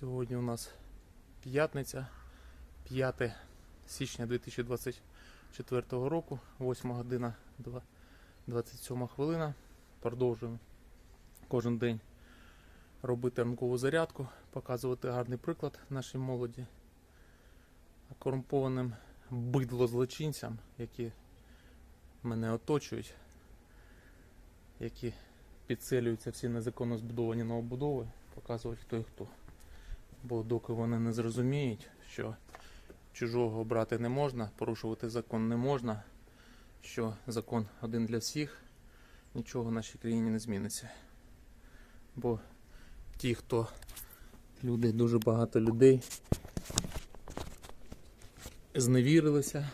Сьогодні у нас п'ятниця, 5 січня 2024 року, 8 година 27 хвилина. Продовжуємо кожен день робити ранкову зарядку, показувати гарний приклад нашій молоді, корумпованим бидло-злочинцям, які мене оточують, які підселюються всі незаконно збудовані новобудови, показувати хто і хто. Бо доки вони не зрозуміють, що чужого брати не можна, порушувати закон не можна, що закон один для всіх, нічого в нашій країні не зміниться. Бо ті, хто люди, дуже багато людей зневірилися,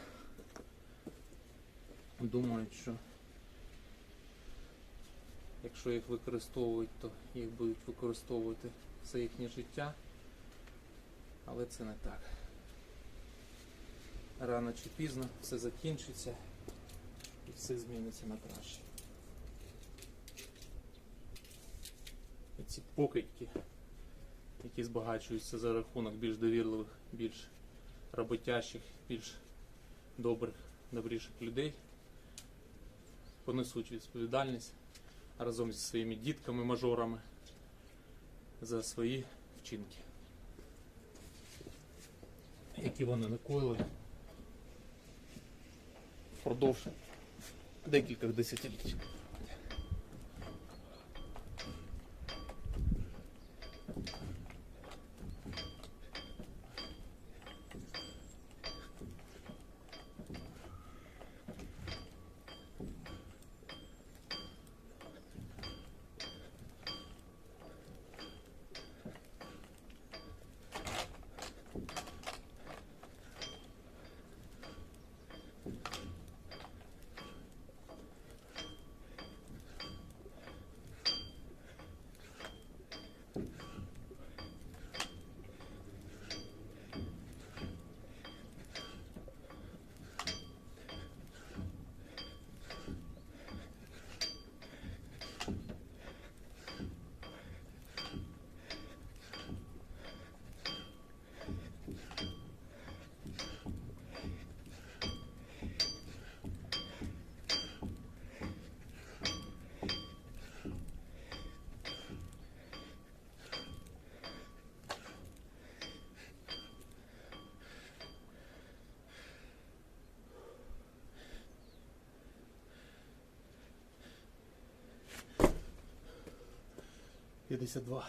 думають, що якщо їх використовують, то їх будуть використовувати все їхнє життя. Але це не так. Рано чи пізно все закінчиться і все зміниться на краще. І ці покидьки, які збагачуються за рахунок більш довірливих, більш роботящих, більш добрих, добріших людей, понесуть відповідальність разом зі своїми дітками-мажорами за свої вчинки які вони накоїли впродовж декількох десятиліть. П'ятдесят два.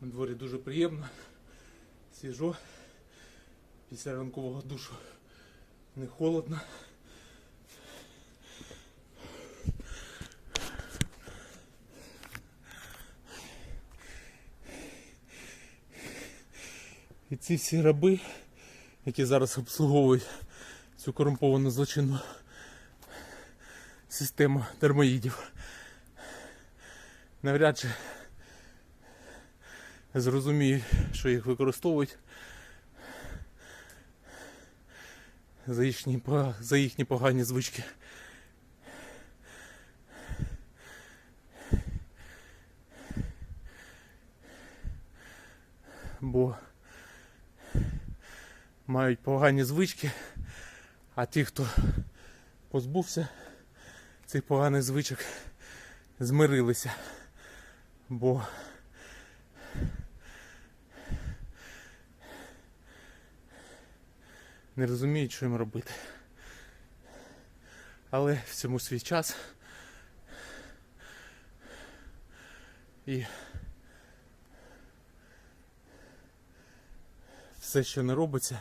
На дворі дуже приємно, свіжо. Після ранкового душу не холодно. І ці всі раби, які зараз обслуговують цю корумповану злочинну систему термоїдів, навряд чи зрозуміють, що їх використовують за їхні, за їхні погані звички. Бо мають погані звички, а ті, хто позбувся цих поганих звичок, змирилися. Бо не розуміють, що їм робити. Але всьому свій час. І все, що не робиться,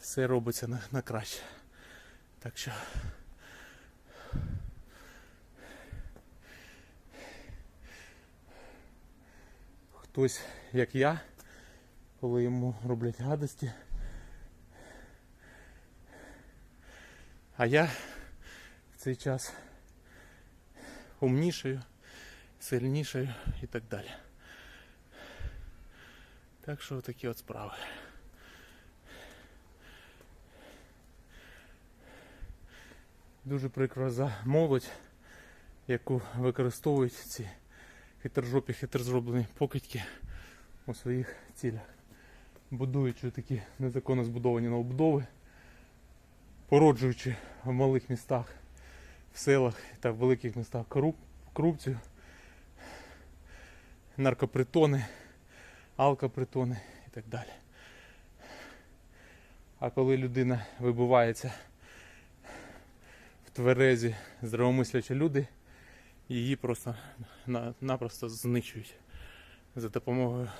все робиться на, на краще. Так що. Хтось, як я, коли йому роблять гадості. А я в цей час умнішаю, сильнішаю і так далі. Так що такі от справи. Дуже прикро за молодь, яку використовують ці хитрожопі, хитрозроблені покидьки у своїх цілях. Будуючи такі незаконно збудовані новобудови, породжуючи в малих містах, в селах та в великих містах коруп- корупцію, наркопритони, алкопритони і так далі. А коли людина вибувається в тверезі, здравомислячі люди, її просто на- напросто знищують за допомогою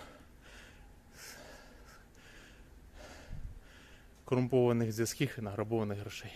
корумпованих зв'язків і награбованих грошей.